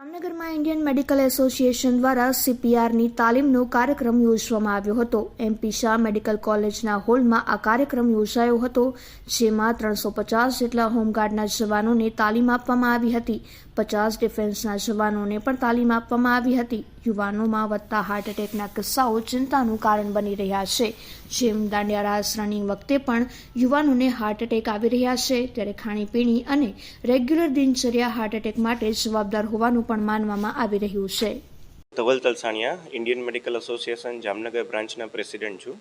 જામનગરમાં Indian medical association દ્વારા સીપીઆરની તાલીમનો કાર્યક્રમ યોજવામાં આવ્યો હતો. એમપી શાહ મેડિકલ કોલેજના હોલમાં આ કાર્યક્રમ યોજાયો હતો, જેમાં ત્રણસો પચાસ જેટલા હોમગાર્ડના જવાનોને તાલીમ આપવામાં આવી હતી. પચાસ ડિફેન્સના જવાનોને પણ તાલીમ આપવામાં આવી હતી. યુવાનોમાં વધતા હાર્ટ એટેકના કિસ્સાઓ ચિંતાનું કારણ બની રહ્યા છે. જેમ દાંડિયા રાસ રનિંગ વખતે પણ યુવાનોને હાર્ટ એટેક આવી રહ્યા છે, ત્યારે ખાણીપીણી અને રેગ્યુલર દિનચર્યા હાર્ટ એટેક માટે જવાબદાર હોવાનું પણ માનવામાં આવી રહ્યું છે. Dhaval Talsania Indian Medical Association Jamnagar બ્રાન્ચના પ્રેસિડેન્ટ છું.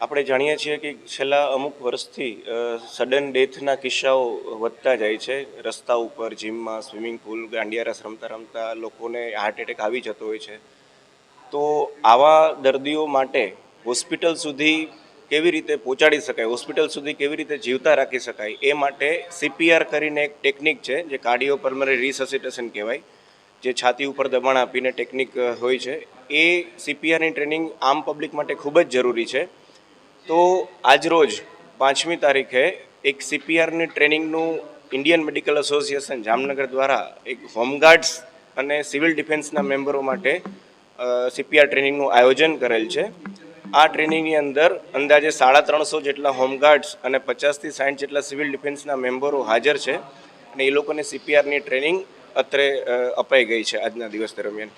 આપણે જાણીએ છીએ કે છેલ્લા અમુક વર્ષથી સડન ડેથના કિસ્સાઓ વધતા જાય છે. રસ્તા ઉપર જીમમાં સ્વિમિંગ પુલ ગાંડિયારસ રમતા રમતા લોકોને હાર્ટ એટેક આવી જતો હોય છે. તો આવા દર્દીઓ માટે હોસ્પિટલ સુધી કેવી રીતે પહોંચાડી શકાય? હોસ્પિટલ સુધી કેવી રીતે જીવતા રાખી શકાય? એ માટે સીપીઆર કરીને એક ટેકનિક છે, જે કાર્ડિયો પલ્મનરી રિસસિટેશન કહેવાય, જે છાતી ઉપર દબાણ આપીને ટેકનિક હોય છે. એ સીપીઆરની ટ્રેનિંગ આમ પબ્લિક માટે ખૂબ જ જરૂરી છે. તો આજરોજ પાંચમી તારીખે એક સીપીઆરની ટ્રેનિંગનું ઇન્ડિયન મેડિકલ એસોસિએશન જામનગર દ્વારા એક હોમગાર્ડ્સ અને સિવિલ ડિફેન્સના મેમ્બરો માટે સીપીઆર ટ્રેનિંગનું આયોજન કરેલ છે. આ ટ્રેનિંગની અંદર અંદાજે સાડા ત્રણસો જેટલા હોમગાર્ડ્સ અને પચાસથી સાઠ જેટલા સિવિલ ડિફેન્સના મેમ્બરો હાજર છે અને એ લોકોને સીપીઆરની ટ્રેનિંગ અત્રે અપાઈ ગઈ છે આજના દિવસ દરમિયાન.